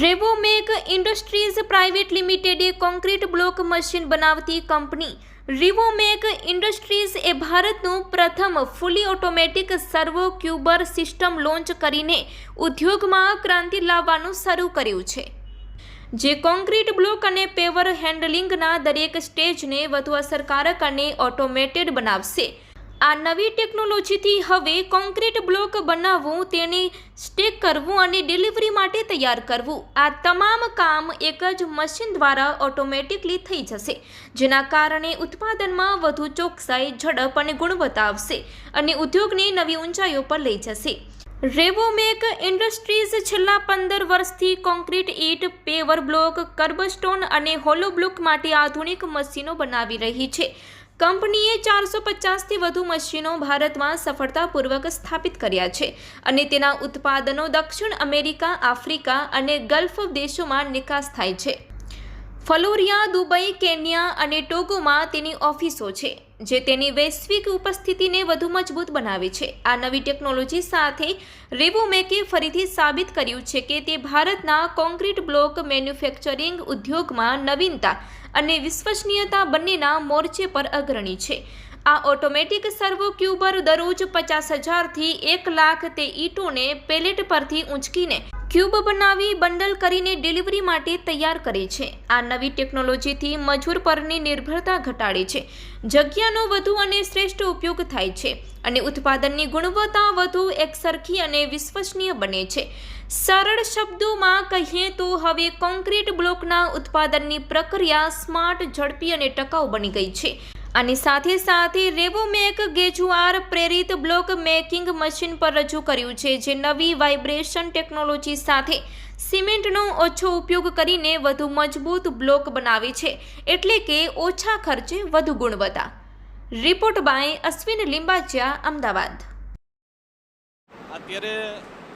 રેવોમેક industries private લિમિટેડે concrete block machine બનાવતી company રિવોમેક industries એ ભારતનું પ્રથમ fully automatic servo cuber system launch કરીને ઉદ્યોગમાં ક્રાંતિ લાવવાનું શરૂ કર્યું છે. જે કોન્ક્રીટ બ્લોક અને પેવર હેન્ડલિંગના દરેક સ્ટેજને વધુ અસરકારક અને ઓટોમેટેડ બનાવશે. આ નવી ટેકનોલોજીથી હવે કોન્ક્રીટ બ્લોક બનાવવું, તેને સ્ટેક કરવું અને ડિલિવરી માટે તૈયાર કરવું. આ તમામ કામ એક જ મશીન દ્વારા ઓટોમેટિકલી થઈ જશે, જેના કારણે ઉત્પાદનમાં વધુ ચોકસાઈ, ઝડપ અને ગુણવત્તા આવશે અને ઉદ્યોગને નવી ઊંચાઈઓ પર લઈ જશે. રેવોમેક ઇન્ડસ્ટ્રીઝ છેલ્લા પંદર વર્ષથી કોન્ક્રીટ ઈટ, પેવર બ્લોક, કર્બસ્ટોન અને હોલો બ્લોક માટે આધુનિક મશીનો બનાવી રહી છે. કંપનીએ ચારસો પચાસથી વધુ મશીનો ભારતમાં સફળતાપૂર્વક સ્થાપિત કર્યા છે અને તેના ઉત્પાદનો દક્ષિણ અમેરિકા, આફ્રિકા અને ગલ્ફ દેશોમાં નિકાસ થાય છે. ફલોરિયા, દુબઈ, કેન્યા અને ટોગોમાં તેની ઓફિસો છે. જે તેની વૈશ્વિક ઉપસ્થિતિને વધુ મજબૂત બનાવે છે. આ નવી ટેકનોલોજી સાથે રેવોમેકે ફરીથી સાબિત કર્યું છે કે તે ભારતના કોન્ક્રીટ બ્લોક મેન્યુફેક્ચરિંગ ઉદ્યોગમાં નવીનતા અને વિશ્વસનીયતા બંનેના મોરચે પર અગ્રણી છે. આ ઓટોમેટિક સર્વો ક્યુબર દરરોજ પચાસ હજારથી એક લાખ તે ઈંટોને પેલેટ પરથી ઊંચકીને ક્યુબ બનાવી બંડલ કરીને ડિલિવરી માટે તૈયાર કરે છે. આ નવી ટેકનોલોજીથી મજૂર પરની નિર્ભરતા ઘટાડે છે. જગ્યાનો વધુ અને શ્રેષ્ઠ ઉપયોગ થાય છે અને ઉત્પાદનની ગુણવત્તા વધુ એકસરખી અને વિશ્વસનીય બને છે. સરળ શબ્દોમાં કહીએ તો હવે કોન્ક્રીટ બ્લોકના ઉત્પાદનની પ્રક્રિયા સ્માર્ટ, ઝડપી અને ટકાઉ બની ગઈ છે. આની સાથે સાથે રેવોમેક ગેજુઆર પ્રેરિત બ્લોક મેકિંગ મશીન પર રજૂ કર્યું છે, જે નવી વાઇબ્રેશન ટેકનોલોજી સાથે સિમેન્ટનો ઓછો ઉપયોગ કરીને વધુ મજબૂત બ્લોક બનાવે છે, એટલે કે ઓછા ખર્ચે વધુ ગુણવત્તા. Report by Ashwin Limbachiya Ahmedabad. અત્યારે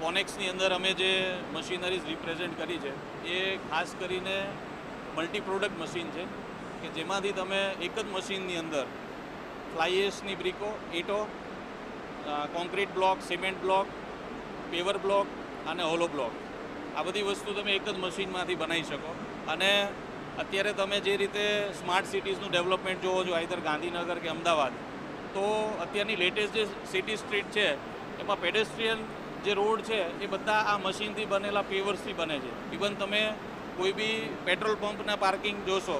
ફોનેક્સની અંદર અમે જે મશીનરીઝ રિપ્રેઝેન્ટ કરી છે, એ ખાસ કરીને મલ્ટી પ્રોડક્ટ મશીન છે. કે જેમાંથી તમે એક જ મશીનની અંદર ફ્લાઈએસની બ્રિકો, ઈંટો concrete block cement block paver block અને હોલો બ્લોક આ બધી વસ્તુ તમે એક જ મશીનમાંથી બનાવી શકો. અને અત્યારે તમે જે રીતે સ્માર્ટ સિટીઝનું ડેવલપમેન્ટ જોવો છો આઈધર ગાંધીનગર કે અમદાવાદ, તો અત્યારની લેટેસ્ટ જે સિટી સ્ટ્રીટ છે, એમાં પેડેસ્ટ્રીયન જે રોડ છે, એ બધા આ મશીનથી બનેલા પેવર્સથી બને છે. ઇવન તમે કોઈ બી પેટ્રોલ પંપના પાર્કિંગ જોશો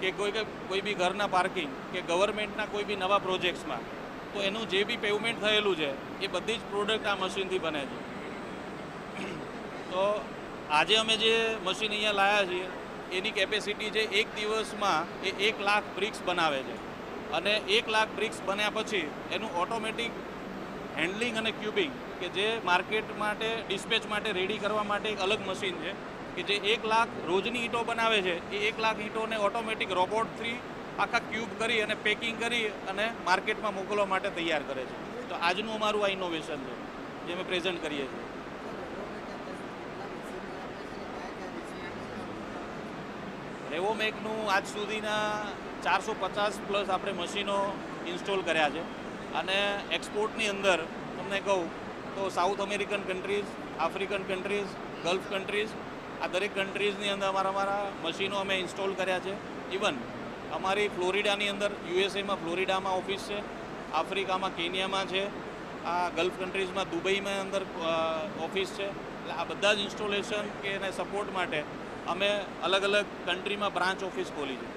કે કોઈ કોઈ બી ઘરના પાર્કિંગ કે ગવર્મેન્ટના કોઈ બી નવા પ્રોજેક્ટ્સમાં તો એનું જે બી પેવમેન્ટ થયેલું છે, એ બધી જ પ્રોડક્ટ આ મશીનથી બને છે. તો આજે અમે જે મશીન અહીંયા લાવ્યા છીએ, એની કેપેસિટી છે એક દિવસમાં એ એક લાખ બ્રિક્સ બનાવે છે. અને એક લાખ બ્રિક્સ બન્યા પછી એનું ઓટોમેટિક હેન્ડલિંગ અને ક્યુબિંગ કે જે માર્કેટ માટે ડિસ્પેચ માટે રેડી કરવા માટે એક અલગ મશીન છે. કે જે એક લાખ રોજની ઈંટો બનાવે છે, એ એક લાખ ઈંટોને ઓટોમેટિક રોબોટથી આખા ક્યુબ કરી અને પેકિંગ કરી અને માર્કેટમાં મોકલવા માટે તૈયાર કરે છે. તો આજનું અમારું આ ઇનોવેશન છે, જે અમે પ્રેઝન્ટ કરીએ છીએ. રેવોમેકનું આજ સુધીના ચારસો પચાસ પ્લસ આપણે મશીનો ઇન્સ્ટોલ કર્યા છે. અને એક્સપોર્ટની અંદર તમને કહું તો South American countries African countries Gulf countries આ દરેક કન્ટ્રીઝની અંદર અમારા અમારા મશીનો અમે ઇન્સ્ટોલ કર્યા છે. ઇવન અમારી ફ્લોરિડાની અંદર યુએસએમાં ફ્લોરિડામાં ઓફિસ છે, આફ્રિકામાં કેનિયામાં છે, આ ગલ્ફ કન્ટ્રીઝમાં દુબઈમાં અંદર ઓફિસ છે. એટલે આ બધા જ ઇન્સ્ટોલેશન કે એને સપોર્ટ માટે અમે અલગ અલગ કન્ટ્રીમાં બ્રાન્ચ ઓફિસ ખોલી છે.